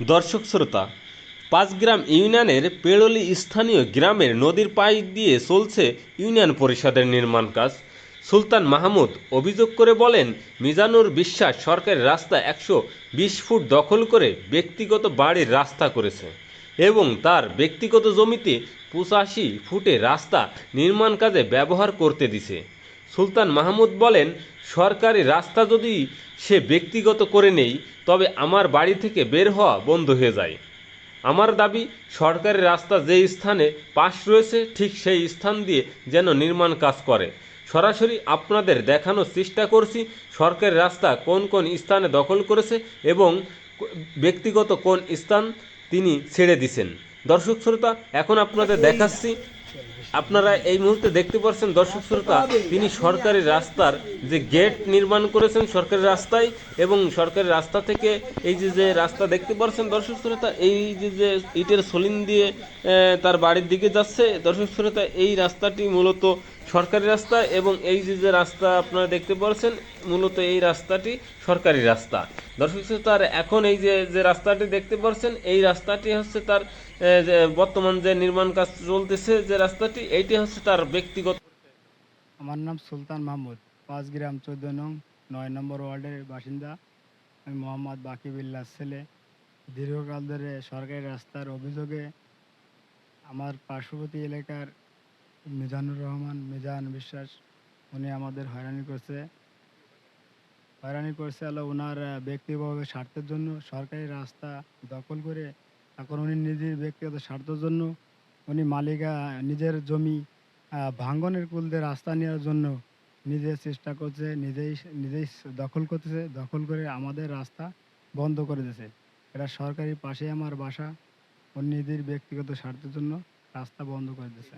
দর্শক শ্রোতা, পাঁচগ্রাম ইউনিয়নের পেড়লি স্থানীয় গ্রামের নদীর পাশ দিয়ে চলছে ইউনিয়ন পরিষদের নির্মাণ কাজ। সুলতান মাহমুদ অভিযোগ করে বলেন, মিজানুর বিশ্বাস সরকারের রাস্তা একশো বিশ ফুট দখল করে ব্যক্তিগত বাড়ির রাস্তা করেছে এবং তার ব্যক্তিগত জমিতে পঁচাশি ফুটে রাস্তা নির্মাণ কাজে ব্যবহার করতে দিছে। সুলতান মাহমুদ বলেন, সরকারি রাস্তা যদি সে ব্যক্তিগত করে নেই, তবে আমার বাড়ি থেকে বের হওয়া বন্ধ হয়ে যায়। আমার দাবি, সরকারি রাস্তা যে স্থানে পাশ রয়েছে, ঠিক সেই স্থান দিয়ে যেন নির্মাণ কাজ করে। সরাসরি আপনাদের দেখানোর চেষ্টা করছি, সরকারি রাস্তা কোন কোন স্থানে দখল করেছে এবং ব্যক্তিগত কোন স্থান তিনি ছেড়ে দিছেন। দর্শক শ্রোতা, এখন আপনাদের দেখাচ্ছি আপনারা এই মুহূর্তে দেখতে পাচ্ছেন, দর্শক শ্রোতা, তিনি সরকারি রাস্তার যে গেট নির্মাণ করেছেন, সরকারি রাস্তায় এবং সরকারি রাস্তা থেকে এই যে যে রাস্তা দেখতে পাচ্ছেন, দর্শক শ্রোতা, এই যে যে ইটের সলিন দিয়ে তার বাড়ির দিকে যাচ্ছে, দর্শক শ্রোতা, এই রাস্তাটি মূলত সরকারি রাস্তা এবং এই যে যে রাস্তা আপনারা দেখতে পাচ্ছেন মূলত এই রাস্তাটি সরকারি রাস্তা। দর্শক আর এখন এই যে যে রাস্তাটি দেখতে পাচ্ছেন এই রাস্তাটি হচ্ছে তার বর্তমান যে নির্মাণ কাজ চলতেছে যে রাস্তাটি, এইটি হচ্ছে তার ব্যক্তিগত আমার নাম সুলতান মাহমুদ, পাঁচগ্রাম চোদ্দ নং, নয় নম্বর ওয়ার্ডের বাসিন্দা। আমি মোহাম্মদ বাকিবিল্লার ছেলে। দীর্ঘকাল ধরে সরকারি রাস্তার অভিযোগে আমার পার্শ্ববর্তী এলাকার মিজানুর রহমান মিজান বিশ্বাস উনি আমাদের হয়রানি করছে। হয়রানি করছে হলো ওনার আহ, ব্যক্তিগত স্বার্থের জন্য সরকারি রাস্তা দখল করে এখন উনি নিজের ব্যক্তিগত স্বার্থের জন্য উনি মালিকা নিজের জমি ভাঙ্গনের কুল দিয়ে রাস্তা নেওয়ার জন্য নিজে চেষ্টা করছে নিজেই নিজেই দখল করতেছে দখল করে আমাদের রাস্তা বন্ধ করে দিয়েছে এটা সরকারি পাশে আমার বাসা ও নিজের ব্যক্তিগত স্বার্থের জন্য রাস্তা বন্ধ করে দিয়েছে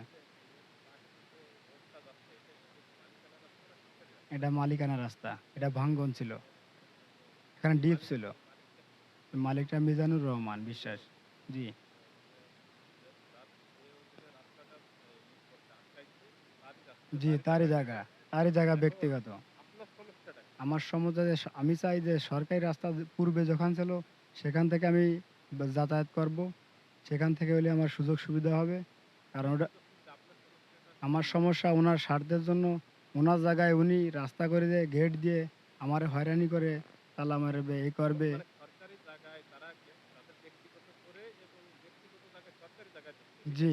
এটা মালিকানা রাস্তা, এটা ভাঙ্গন ছিল। এখানে ডিপ ছিল। মালিকটা মিজানুর রহমান, বিশ্বাস। জি। জি, তারই জায়গা তারই জায়গা ব্যক্তিগত। আমার সমুদ্রে আমি চাই যে সরকারি রাস্তা পূর্বে যখন ছিল, সেখান থেকে আমি যাতায়াত করব। সেখান থেকে হলে আমার সুযোগ সুবিধা হবে। কারণ ওটা আমার সমস্যা ওনার স্বার্থের জন্য ওনার জায়গায় উনি রাস্তা করে দেয় গেট দিয়ে আমার হয়রানি করে তালা মারবে এই করবে। জি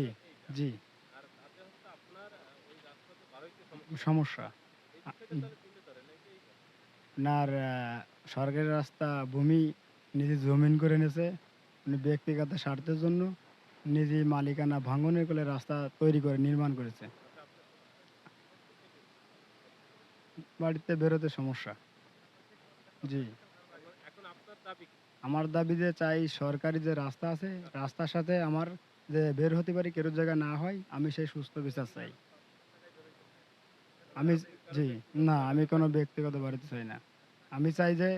জি। সমস্যা। আপনার সরকারি রাস্তা ভূমি নিজে জমিন করে নিয়েছে উনি ব্যক্তিগত স্বার্থের জন্য নিজে মালিকানা ভাঙনের করে রাস্তা তৈরি করে নির্মাণ করেছে। বাড়িতে বেরোতে সমস্যা। জি। আমার দাবি যে চাই সরকারি যে রাস্তা আছে, রাস্তার সাথে আমার যে বের হতে পারি কেরো জায়গা না হয়, আমি সেই সুস্থ বিচার চাই। আমি জি, না, আমি কোনো ব্যক্তিগত বাড়িতে চাই না। আমি চাই যে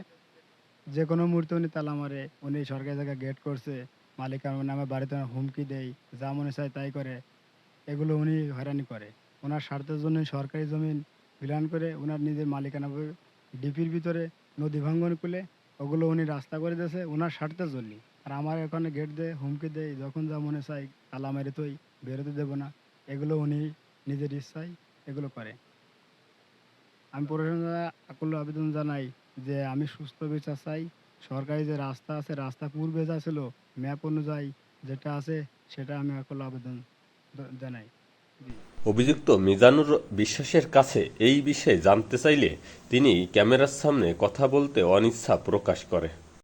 যে কোনো মুহূর্তে উনি তালা মারে, উনি সরকারি জায়গায় গেট করছে মালিক আমার নামে বাড়িতে হুমকি দেয়, যা মনে চায় তাই করে, এগুলো উনি হয়রানি করে। ওনার স্বার্থের জন্য সরকারি জমিন বিলান করে ওনার নিজের মালিকানা ডিপির ভিতরে নদী ভাঙ্গন খুলে ওগুলো উনি রাস্তা করে দিয়েছে ওনার স্বার্থের জন্য আর আমার এখানে গেট দেয়, হুমকি দেয়, যখন যা মনে চাই তালা মেরে তুই বেরোতে দেবো না। এগুলো উনি নিজের ইচ্ছায় এগুলো করে। আমি প্রশাসনে আকুল আবেদন জানাই যে আমি সুস্থ বিচার চাই। সরকারি যে রাস্তা আছে, রাস্তা পূর্বে যা ছিল, ম্যাপ অনুযায়ী যেটা আছে সেটা আমি আকুল আবেদন জানাই। অভিযুক্ত মিজানুর বিশ্বাসের কাছে এই বিষয়ে জানতে চাইলে তিনি ক্যামেরার সামনে কথা বলতে অনিচ্ছা প্রকাশ করে।